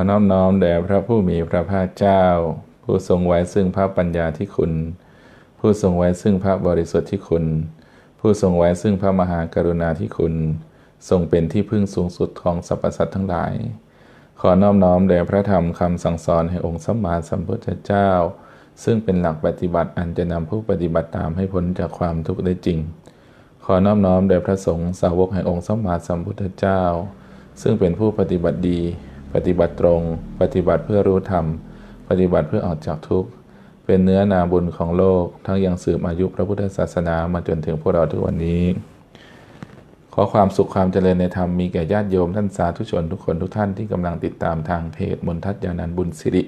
อน้อมน้อมแด่พระผู้มีพระภาคเจ้า ผู้ทรงไว้ซึ่งพระปัญญาที่คุณ ผู้ทรงไว้ซึ่งพระบริสุทธิ์ที่คุณ ผู้ทรงไว้ซึ่งพระมหากรุณาที่คุณ ทรงเป็นที่พึ่งสูงสุดของสรรพสัตว์ทั้งหลาย ขอน้อมน้อมแด่พระธรรมคำสั่งสอนแห่งองค์สัมมาสัมพุทธเจ้า ซึ่งเป็นหลักปฏิบัติอันจะนำผู้ปฏิบัติตามให้พ้นจากความทุกข์ได้จริง ขอน้อมน้อมแด่พระสงฆ์สาวกแห่งองค์สัมมาสัมพุทธเจ้า ซึ่งเป็นผู้ปฏิบัติดี ปฏิบัติตรง ปฏิบัติเพื่อรู้ธรรม ปฏิบัติเพื่อออกจากทุกข์ เป็นเนื้อนาบุญของโลก ทั้งยังสืบอายุพระพุทธศาสนามาจนถึงพวกเราทุกวันนี้ ขอความสุขความเจริญในธรรมมีแก่ญาติโยมท่านสาธุชนทุกคนทุกท่านที่กำลังติดตามทางเพจมนทัศยานันบุญสิริ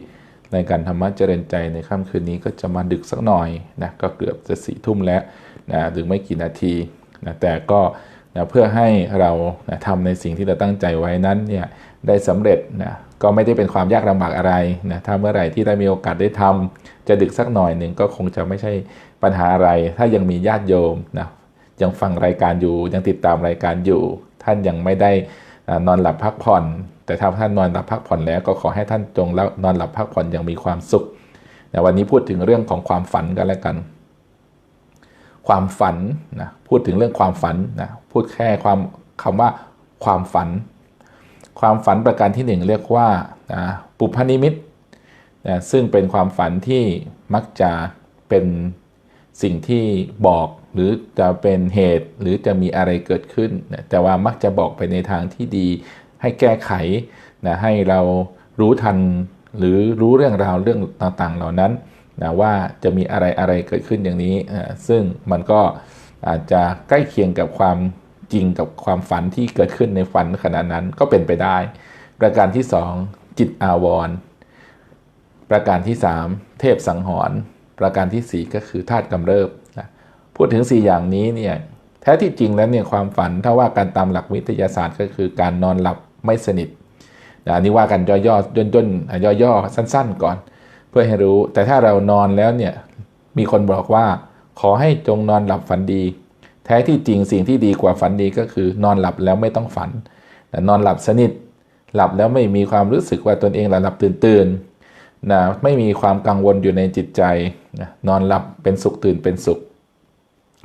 ในการธรรมะเจริญใจในค่ำคืนนี้ก็จะมาดึกสักหน่อยนะก็เกือบจะสี่ทุ่มแล้วนะถึงไม่กี่นาทีนะแต่ก็นะเพื่อให้เรานะทำในสิ่งที่เราตั้งใจไว้นั้นเนี่ย ได้สำเร็จนะก็ไม่ได้เป็นความยากลำบากอะไรนะถ้าเมื่อไหร่ที่ได้มีโอกาสได้ทำจะดึกสักหน่อยหนึ่งก็คงจะไม่ใช่ปัญหาอะไร ถ้ายังมีญาติโยมนะยังฟังรายการอยู่ยังติดตามรายการอยู่ ท่านยังไม่ได้นอนหลับพักผ่อน แต่ถ้าท่านนอนหลับพักผ่อนแล้ว ก็ขอให้ท่านจงแล้วนอนหลับพักผ่อนอย่างมีความสุขนะวันนี้พูดถึงเรื่องของความฝันกันแล้วกัน ความฝันนะพูดถึงเรื่องความฝันนะพูดแค่ความคำว่าความฝัน ความฝันประการที่หนึ่งเรียกว่านะปุพนิมิตนะซึ่งเป็นความฝันที่มักจะเป็นสิ่งที่บอกหรือจะเป็นเหตุหรือจะมีอะไรเกิดขึ้นนะแต่ว่ามักจะบอกไปในทางที่ดี ให้แก้ไขนะให้เรารู้ทันหรือรู้เรื่องราวเรื่องต่างๆ เหล่านั้นนะว่าจะมีอะไรอะไรเกิดขึ้นอย่างนี้อ่าซึ่งมันก็อาจจะใกล้เคียงกับความ จริงกับความฝันที่เกิดขึ้นในฝันขณะนั้นก็เป็นไปได้ ประการที่สองจิตอาวรณ์ประการที่สามเทพสังหรณ์ประการที่สี่ก็คือธาตุกำเริบนะพูดถึงสี่อย่างนี้เนี่ยแท้ที่จริงแล้วเนี่ยความฝันถ้าว่าการตามหลักวิทยาศาสตร์ก็คือการนอนหลับไม่สนิทนะอันนี้ว่ากันย่อๆย่นๆย่อๆสั้น ๆ ก่อน เพื่อให้รู้ แต่ถ้าเรานอนแล้วเนี่ยมีคนบอกว่า ขอให้จงนอนหลับฝันดี แท้ที่จริงสิ่งที่ดีกว่าฝันดีก็คือนอนหลับแล้วไม่ต้องฝันนอนหลับสนิท หลับแล้วไม่มีความรู้สึกว่าตนเองหลับตื่นตื่นนะไม่มีความกังวลอยู่ในจิตใจนะนอนหลับเป็นสุขตื่นเป็นสุข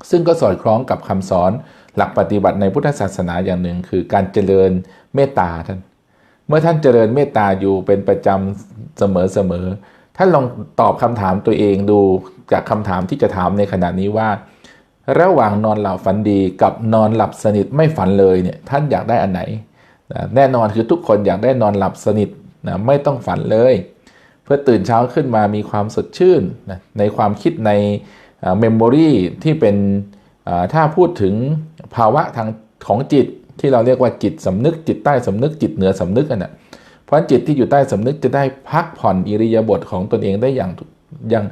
ซึ่งก็สอดคล้องกับคำสอนหลักปฏิบัติในพุทธศาสนาอย่างหนึ่ง คือการเจริญเมตตาท่าน เมื่อท่านเจริญเมตตาอยู่เป็นประจำเสมอๆท่านลองตอบคำถามตัวเองดูจากคำถามที่จะถามในขณะนี้ว่า ระหว่างนอนหลับฝันดีกับนอนหลับสนิทไม่ฝันเลยเนี่ยท่านอยากได้อันไหนนะแน่นอนคือทุกคนอยากได้นอนหลับสนิทนะไม่ต้องฝันเลย เพื่อตื่นเช้าขึ้นมามีความสดชื่นนะในความคิดในเมมโมรีที่เป็นถ้าพูดถึงภาวะทางของจิตที่เราเรียกว่าจิตสำนึกจิตใต้สำนึกจิตเหนือสำนึกกันนะเพราะจิตที่อยู่ใต้สำนึกจะได้พักผ่อนอิริยาบถของตนเองได้อย่างอย่าง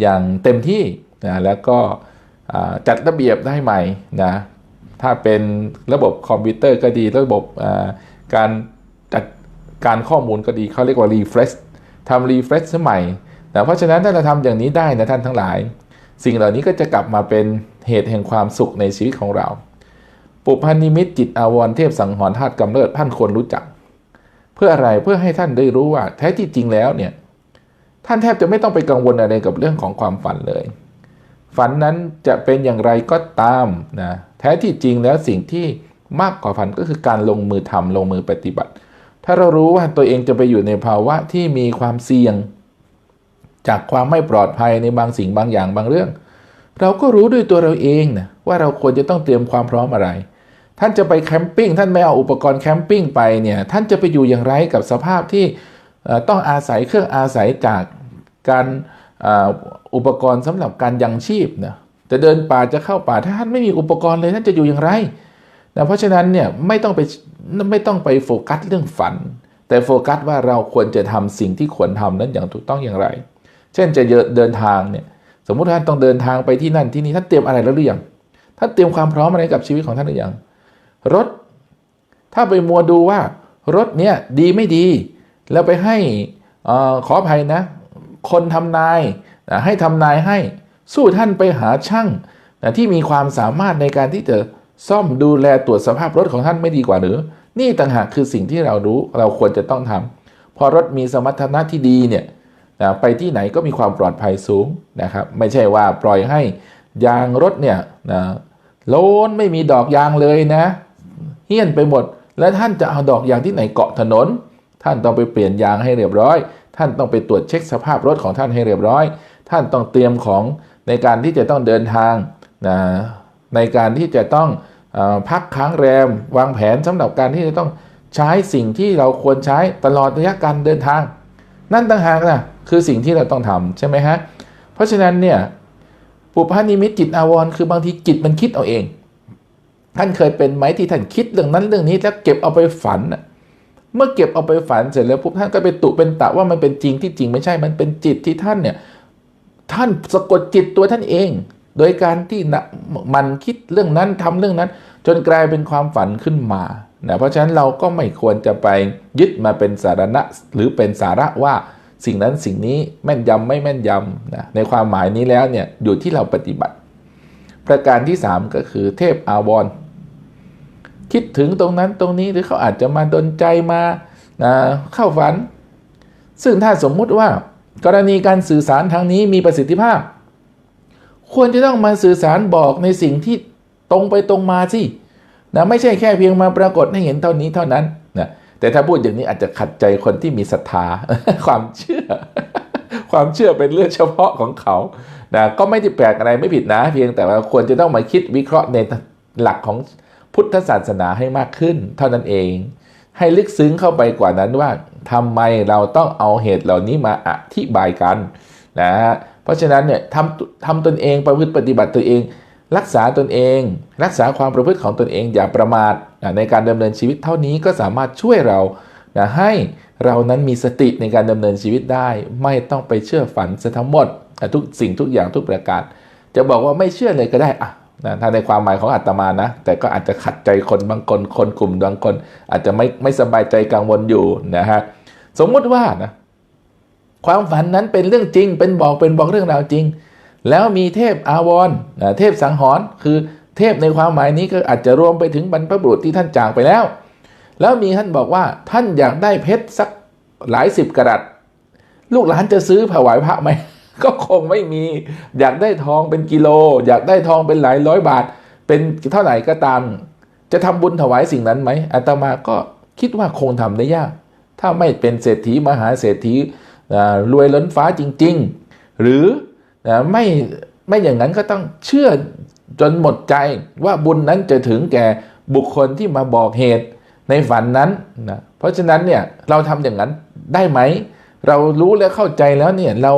อย่างเต็มที่นะแล้วก็ จัดระเบียบได้ใหม่นะถ้าเป็นระบบคอมพิวเตอร์ก็ดีระบบการจัดการข้อมูลก็ดีเขาเรียกว่า refresh ทำ refresh สมัยนะเพราะฉะนั้นถ้าเราทำอย่างนี้ได้นะท่านทั้งหลาย สิ่งเหล่านี้ก็จะกลับมาเป็นเหตุแห่งความสุขในชีวิตของเรา ปุพพนิมิตจิตอาวรเทพสังหรธาตุกำเนิดท่านควรรู้จัก เพื่ออะไรเพื่อให้ท่านได้รู้ว่าแท้ที่จริงแล้วเนี่ยท่านแทบจะไม่ต้องไปกังวลอะไรกับเรื่องของความฝันเลย ฝันนั้นจะเป็นอย่างไรก็ตามนะแท้ที่จริงแล้วสิ่งที่มากกว่าฝันก็คือการลงมือทำลงมือปฏิบัติ ถ้าเรารู้ว่าตัวเองจะไปอยู่ในภาวะที่มีความเสี่ยง จากความไม่ปลอดภัยในบางสิ่งบางอย่างบางเรื่อง เราก็รู้ด้วยตัวเราเองนะว่าเราควรจะต้องเตรียมความพร้อมอะไร ท่านจะไปแคมปิ้งท่านไม่เอาอุปกรณ์แคมปิ้งไปเนี่ยท่านจะไปอยู่อย่างไรกับสภาพที่ต้องอาศัยเครื่องอาศัยจากการ อุปกรณ์สำหรับการยังชีพนะจะเดินป่าจะเข้าป่าถ้าท่านไม่มีอุปกรณ์เลยท่านจะอยู่อย่างไรนะเพราะฉะนั้นเนี่ยไม่ต้องไปไม่ต้องไปโฟกัสเรื่องฝัน แต่โฟกัสว่าเราควรจะทำสิ่งที่ควรทำนั้นอย่างถูกต้องอย่างไร เช่นจะเดินทางเนี่ยสมมุติท่านต้องเดินทางไปที่นั่นที่นี่ท่านเตรียมอะไรแล้วหรือยังท่านเตรียมความพร้อมอะไรกับชีวิตของท่านหรือยังรถ ถ้าไปมัวดูว่ารถเนี่ยดีไม่ดี แล้วไปให้ออขออภัยนะ คนทำนาย นะให้ทำนายให้สู้ท่านไปหาช่างนะที่มีความสามารถในการที่จะซ่อมดูแลตรวจสภาพรถของท่านไม่ดีกว่าหรือ นี่ต่างหากคือสิ่งที่เรารู้เราควรจะต้องทำพอรถมีสมรรถนะที่ดีเนี่ยนะไปที่ไหนก็มีความปลอดภัยสูงนะครับไม่ใช่ว่าปล่อยให้ยางรถเนี่ยนะโล้นไม่มีดอกยางเลยนะเฮี้ยนไปหมด แล้วท่านจะเอาดอกยางที่ไหนเกาะถนน ท่านต้องไปเปลี่ยนยางให้เรียบร้อย ท่านต้องไปตรวจเช็คสภาพรถของท่านให้เรียบร้อย ท่านต้องเตรียมของในการที่จะต้องเดินทางนะในการที่จะต้องอพักค้างแรม วางแผนสำหรับการที่จะต้องใช้สิ่งที่เราควรใช้ตลอดระยะการเดินทาง นั่นต่างหากนะคือสิ่งที่เราต้องทำใช่ไหมฮะเพราะฉะนั้นเนี่ยปุพานิมิตจิตอาวรคือบางทีจิตมันคิดเอาเอง ท่านเคยเป็นไหมที่ท่านคิดเรื่องนั้นเรื่องนี้แล้วเก็บเอาไปฝันน่ะเมื่อเก็บเอาไปฝันเสร็จแล้วปุ๊บท่านก็ไปตุเป็นตะว่ามันเป็นจริงที่จริงไม่ใช่ มันเป็นจิตที่ท่านเนี่ย ท่านสะกดจิตตัวท่านเอง โดยการที่มันคิดเรื่องนั้นทำเรื่องนั้น จนกลายเป็นความฝันขึ้นมานะเพราะฉะนั้นเราก็ไม่ควรจะไปยึดมาเป็นสาระหรือเป็นสาระว่าสิ่งนั้นสิ่งนี้แม่นยำไม่แม่นยำนะในความหมายนี้แล้วเนี่ยอยู่ที่เราปฏิบัติ ประการที่ 3 ก็คือเทพอาวรคิดถึงตรงนั้นตรงนี้หรือเขาอาจจะมาดนใจมานะเข้าฝัน ซึ่งถ้าสมมุติว่า กรณีการสื่อสารทางนี้มีประสิทธิภาพ ควรจะต้องมาสื่อสารบอกในสิ่งที่ตรงไปตรงมาสินะไม่ใช่แค่เพียงมาปรากฏให้เห็นเท่านี้เท่านั้นนะแต่ถ้าพูดอย่างนี้อาจจะขัดใจคนที่มีศรัทธาความเชื่อ ความเชื่อเป็นเรื่องเฉพาะของเขานะก็ไม่ได้แปลกอะไรไม่ผิดนะ เพียงแต่ว่าควรจะต้องมาคิดวิเคราะห์ในหลักของพุทธศาสนาให้มากขึ้น เท่านั้นเอง ให้ลึกซึ้งเข้าไปกว่านั้นว่า ทำไมเราต้องเอาเหตุเหล่านี้มาอธิบายกันนะฮะเพราะฉะนั้นเนี่ยทำทำตนเองประพฤติปฏิบัติตัวเอง รักษาตนเอง รักษาความประพฤติของตนเองอย่าประมาทนะในการดำเนินชีวิตเท่านี้ก็สามารถช่วยเรานะให้เรานั้นมีสติในการดำเนินชีวิตได้ ไม่ต้องไปเชื่อฝันซะทั้งหมดนะทุกสิ่งทุกอย่างทุกประการ จะบอกว่าไม่เชื่อเลยก็ได้อะนะถ้าในความหมายของอาตมานะ แต่ก็อาจจะขัดใจคนบางคนคนกลุ่มบางคน อาจจะไม่ไม่สบายใจกังวลอยู่นะฮะ สมมุติว่านะความฝันนั้นเป็นเรื่องจริง เป็นบอกเป็นบอกเรื่องราวจริง แล้วมีเทพอาวรนะเทพสังหรณ์คือเทพในความหมายนี้ก็อาจจะรวมไปถึงบรรพบุรุษที่ท่านจากไปแล้ว แล้วมีท่านบอกว่าท่านอยากได้เพชรสักหลายสิบกรัตลูกหลานจะซื้อถวายพระไหม ก็คงไม่มี อยากได้ทองเป็นกิโล อยากได้ทองเป็นหลายร้อยบาท เป็นเท่าไหร่ก็ตาม จะทำบุญถวายสิ่งนั้นไหมอาตมาก็คิดว่าคงทำได้ยาก ถ้าไม่เป็นเศรษฐีมหาเศรษฐีรวยล้นฟ้าจริง ๆ หรือไม่ไม่อย่างนั้นก็ต้องเชื่อจนหมดใจว่าบุญนั้นจะถึงแก่บุคคลที่มาบอกเหตุในฝันนั้นนะเพราะฉะนั้นเนี่ยเราทำอย่างนั้นได้ไหม เรารู้และเข้าใจแล้วเนี่ยเรา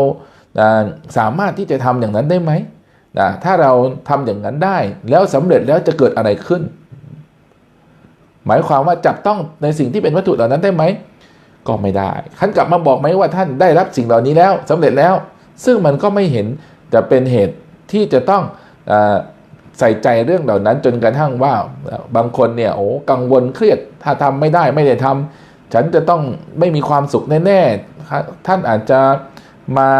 อ่าสามารถที่จะทำอย่างนั้นได้ไหมนะถ้าเราทำอย่างนั้นได้แล้วสำเร็จแล้วจะเกิดอะไรขึ้น หมายความว่าจับต้องในสิ่งที่เป็นวัตถุเหล่านั้นได้ไหม ก็ไม่ได้ท่านกลับมาบอกไหมว่าท่านได้รับสิ่งเหล่านี้แล้วสำเร็จแล้ว ซึ่งมันก็ไม่เห็นจะเป็นเหตุที่จะต้องอใส่ใจเรื่องเหล่านั้นจนกระทั่งว่าบางคนเนี่ยโอ้กังวลเครียดถ้าทำไม่ได้ไม่ได้ทำฉันจะต้องไม่มีความสุขแน่ๆท่านอาจจะมา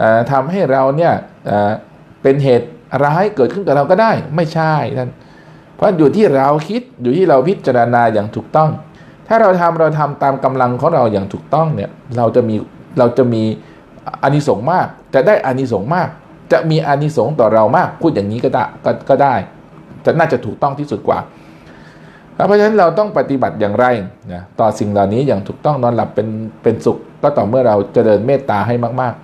อ่าทำให้เราเนี่ยเป็นเหตุร้ายเกิดขึ้นกับเราก็ได้ไม่ใช่ท่านเพราะอยู่ที่เราคิดอยู่ที่เราพิจารณาอย่างถูกต้อง ถ้าเราทำเราทำตามกำลังของเราอย่างถูกต้องเนี่ยเราจะมีเราจะมีอานิสงส์มาก จะได้อานิสงส์มาก จะมีอานิสงส์ต่อเรามากพูดอย่างนี้ก็ได้ก็ก็ได้จะน่าจะถูกต้องที่สุดกว่า เพราะฉะนั้นเราต้องปฏิบัติอย่างไรนะต่อสิ่งเหล่านี้อย่างถูกต้องนอนหลับเป็นเป็นสุข ก็ต่อเมื่อเราเจริญเมตตาให้มาก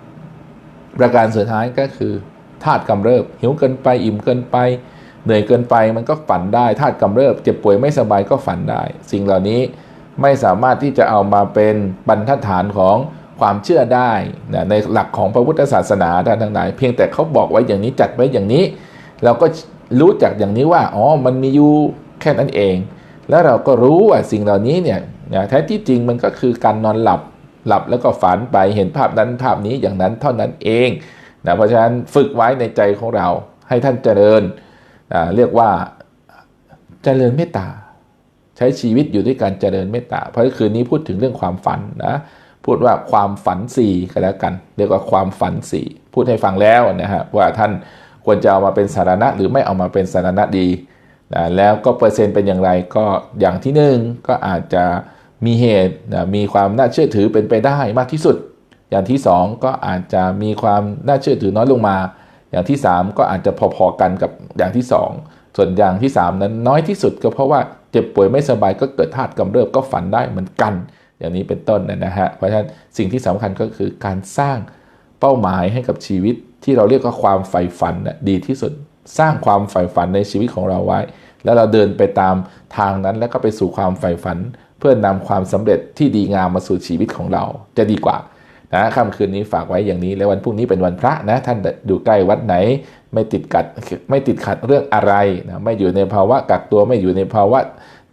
ๆ ประการสุดท้ายก็คือธาตุกำเริบ หิวเกินไปอิ่มเกินไปเหนื่อยเกินไปมันก็ฝันได้ธาตุกำเริบ เจ็บป่วยไม่สบายก็ฝันได้ สิ่งเหล่านี้ ไม่สามารถที่จะเอามาเป็นบรรทัดฐานของความเชื่อได้นะในหลักของพระพุทธศาสนาท่านทั้งหลายเพียงแต่เขาบอกไว้อย่างนี้จัดไว้อย่างนี้ เราก็รู้จักอย่างนี้ว่าอ๋อมันมีอยู่แค่นั้นเอง แล้วเราก็รู้ว่าสิ่งเหล่านี้เนี่ยแท้ที่จริงมันก็คือการนอนหลับหลับแล้วก็ฝันไปเห็นภาพนั้นภาพนี้อย่างนั้นเท่านั้นเองนะเพราะฉะนั้นฝึกไว้ในใจของเราให้ท่านเจริญเรียกว่าเจริญเมตตา ใช้ชีวิตอยู่ด้วยการเจริญเมตตา เพราะคืนนี้พูดถึงเรื่องความฝันนะ พูดว่าความฝันสี่ก็แล้วกัน เรียกว่าความฝันสี่พูดให้ฟังแล้วนะฮะว่าท่านควรจะเอามาเป็นสาระหรือไม่เอามาเป็นสาระดีนะแล้วก็เปอร์เซ็นต์เป็นอย่างไรก็อย่างที่หนึ่งก็อาจจะมีเหตุนะมีความน่าเชื่อถือเป็นไปได้มากที่สุด อย่างที่สองก็อาจจะมีความน่าเชื่อถือน้อยลงมา อย่างที่สามก็อาจจะพอๆกันกับอย่างที่สอง ส่วนอย่างที่สามนั้นน้อยที่สุดก็เพราะว่าเจ็บป่วยไม่สบายก็เกิดธาตุกำเริบก็ฝันได้เหมือนกัน อย่างนี้เป็นต้นนะฮะเพราะฉะนั้นสิ่งที่สำคัญก็คือการสร้างเป้าหมายให้กับชีวิตที่เราเรียกว่าความใฝ่ฝันนะดีที่สุดสร้างความใฝ่ฝันในชีวิตของเราไว้ แล้วเราเดินไปตามทางนั้นแล้วก็ไปสู่ความใฝ่ฝัน เพื่อนำความสำเร็จที่ดีงามมาสู่ชีวิตของเราจะดีกว่านะค่ำคืนนี้ฝากไว้อย่างนี้ แล้ววันพรุ่งนี้เป็นวันพระนะ ท่านดูใกล้วัดไหน ไม่ติดกัดไม่ติดขัดเรื่องอะไรนะไม่อยู่ในภาวะกักตัวไม่อยู่ในภาวะ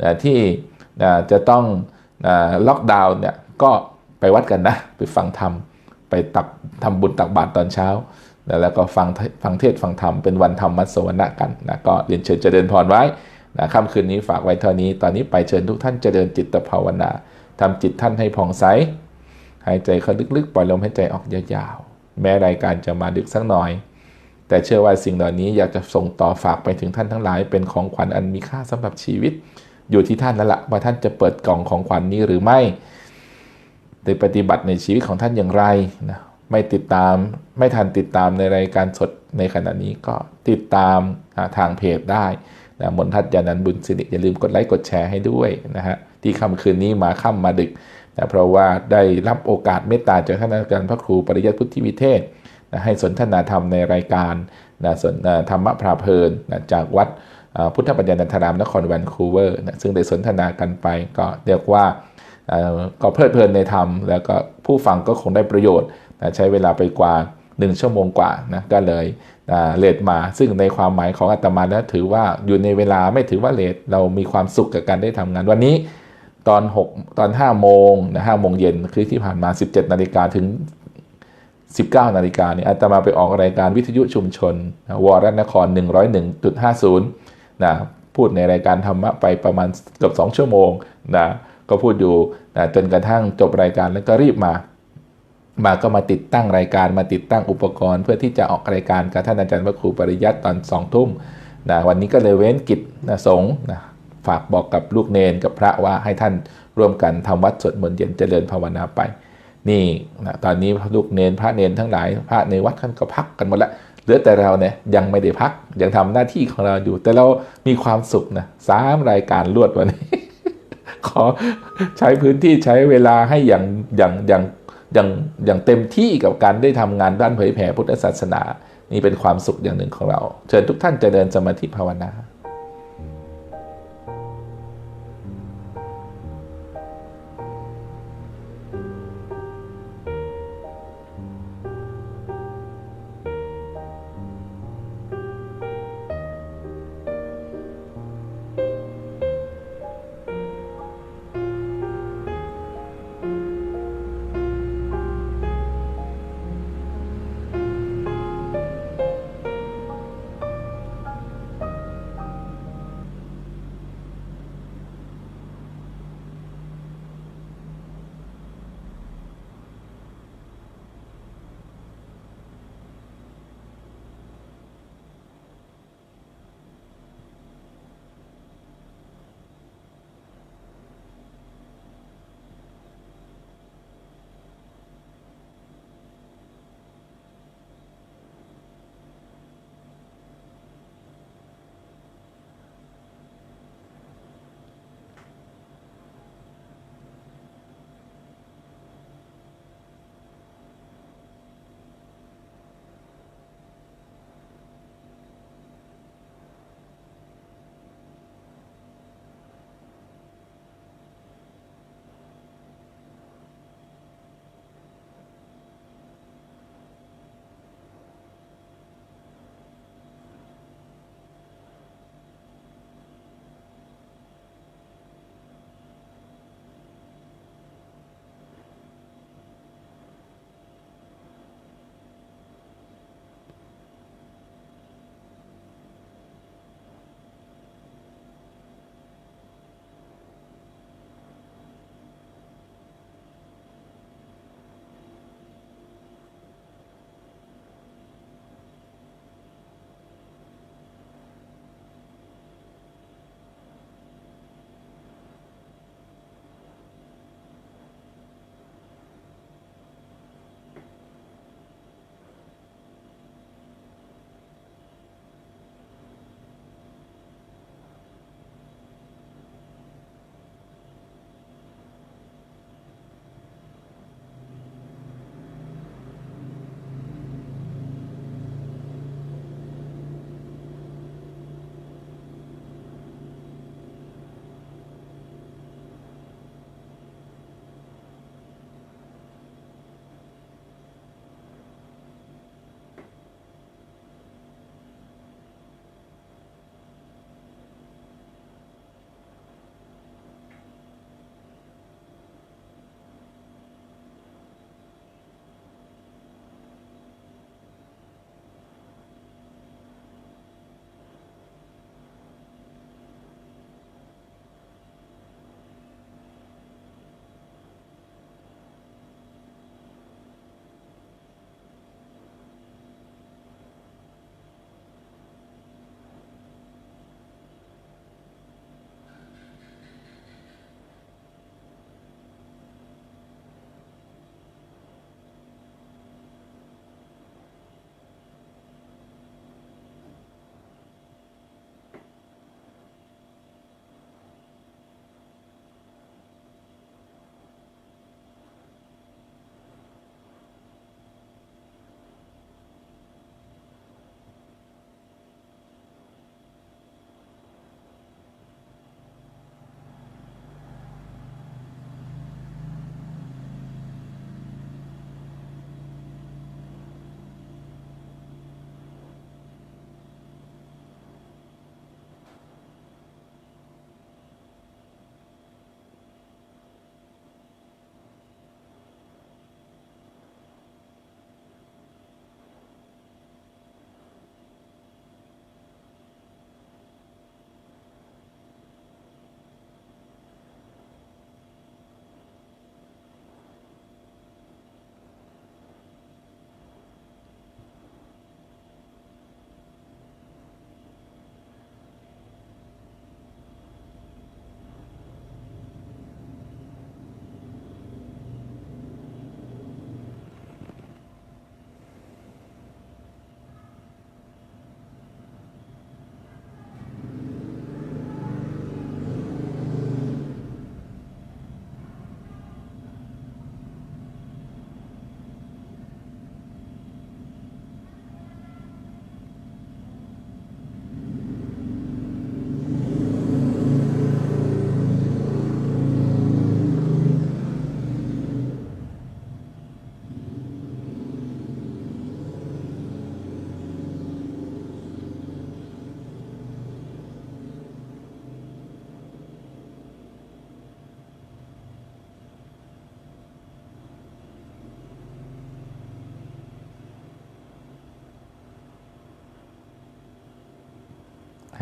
นะที่นะจะต้องนะล็อกดาวน์เนี่ยก็ไปวัดกันนะ ไปฟังธรรม ไปตักทำบุญตักบาตรตอนเช้า แล้วก็ฟังฟังเทศฟังธรรมเป็นวันธรรมมัสวรรณะกันนะก็เรียนเชิญเจริญพรไว้นะค่ำคืนนี้ฝากไว้เท่านี้ ตอนนี้ไปเชิญทุกท่านเจริญจิตภาวนาทำจิตท่านให้ผ่องใสหายใจเข้าลึกๆ ปล่อยลมหายใจออกยาวๆ แม้รายการจะมาดึกสักหน่อย แต่เชื่อว่าสิ่งเหล่านี้อยากจะส่งต่อฝากไปถึงท่านทั้งหลาย เป็นของขวัญอันมีค่าสำหรับชีวิต อยู่ที่ท่านแล้วละ่ะว่าท่านจะเปิดกล่องของขวัญนนี้หรือไม่ได้ปฏิบัติในชีวิตของท่านอย่างไรนะไม่ติดตามไม่ทันติดตามในรายการสดในขณะนี้ก็ติดตามทางเพจได้นะมนทัศยานันบุญสิริอย่าลืมกดไลค์กดแชร์ให้ด้วยนะฮะที่ค่ำคืนนี้มาค่ำมาดึกนะเพราะว่าได้รับโอกาสเมตตาจากท่านอาจารย์พระครูปริยัติพุทธิวิเทศ นะให้สนทนาธรรมในรายการนะสนธรรมะพราเพลินนะจากวัดพุทธปัญญานันทรามนครแวนคูเวอร์นะซึ่งได้สนทนากันไปก็เรียกว่าก็เพลิดเพลินในธรรม แล้วก็ผู้ฟังก็คงได้ประโยชน์นะใช้เวลาไปกว่า 1 ชั่วโมงกว่านะก็เลยเลทมา ซึ่งในความหมายของอาตมาแล้วถือว่าอยู่ในเวลาไม่ถือว่าเลทเรามีความสุขกับการได้ทำงานวันนี้ตอน 6 ตอน 5 โมงนะ5โมงเย็นคือที่ผ่านมา 17 นาฬิกาถึง 19 นาฬิกาเนี่ยอาตมาไปออกรายการวิทยุชุมชน วรนคร 101.50นะพูดในรายการธรรมะไปประมาณเกือบ2ชั่วโมงนะก็พูดอยู่นะจนกระทั่งจบรายการแล้วก็รีบมา มาก็มาติดตั้งรายการมาติดตั้งอุปกรณ์ เพื่อที่จะออกรายการกับท่านอาจารย์พระครูปริยัติตอนสองทุ่มนะวันนี้ก็เลยเว้นกิจนะสงนะฝากบอกกับลูกเนนกับพระว่าให้ท่านร่วมกันทำวัดสวดมนต์เย็นเจริญภาวนาไป นี่นะตอนนี้ลูกเนนพระเนนทั้งหลาย พระในวัดท่านก็พักกันหมดแล้วเหลือแต่เราเนี่ยยังไม่ได้พักยังทำหน้าที่ของเราอยู่ แต่เรามีความสุขนะสามรายการรวดวันนี้ ขอใช้พื้นที่ใช้เวลาให้อย่างอย่างอย่างอย่างอย่างเต็มที่กับการได้ทำงานด้านเผยแผ่พุทธศาสนา นี่เป็นความสุขอย่างหนึ่งของเรา เชิญทุกท่านเจริญสมาธิภาวนา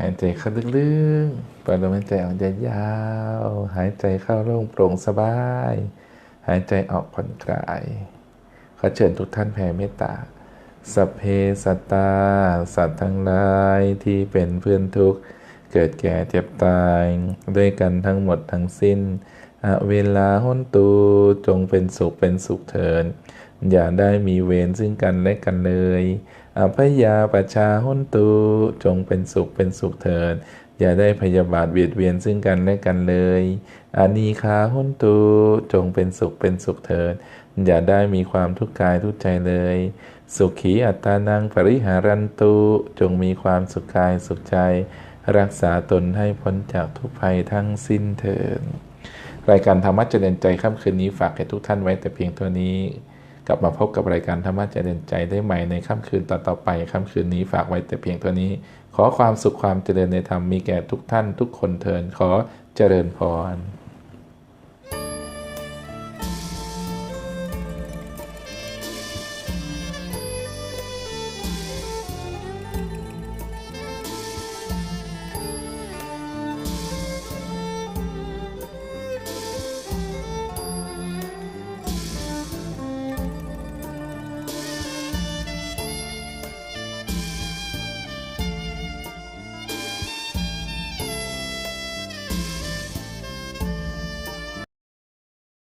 ายใจเข้าลึกๆปล่อยลมหายใจออกยาวๆหายใจเข้าโล่งโปร่งสบาย หายใจออกผ่อนคลายขอเชิญทุกท่านแผ่เมตตาสัพเพสัตตา สัตว์ทั้งหลายที่เป็นเพื่อนทุกข์ เกิดแก่เจ็บตาย ด้วยกันทั้งหมดทั้งสิ้น เวลาหุนตูจงเป็นสุขเป็นสุขเถิดอย่าได้มีเวรซึ่งกันและกันเลย อภยาปชชาหุนตูจงเป็นสุขเป็นสุขเถิด อย่าได้พยาบาทเบียดเบียนซึ่งกันและกันเลยอานีคาหุนตูจงเป็นสุขเป็นสุขเถิด อย่าได้มีความทุกข์กายทุกใจเลย สุขีอัตตานังปริหารันตุจงมีความสุขกายสุขใจ รักษาตนให้พ้นจากทุกภัยทั้งสิ้นเถิดรายการธรรมะเจริญใจค่ำคืนนี้ฝากให้ทุกท่านไว้แต่เพียงเท่านี้ กลับมาพบกับรายการธรรมะเจริญใจได้ใหม่ในค่ำคืนต่อๆไปค่ำคืนนี้ฝากไว้แต่เพียงเท่านี้ ขอความสุขความเจริญในธรรมมีแก่ทุกท่านทุกคนเทินขอเจริญพร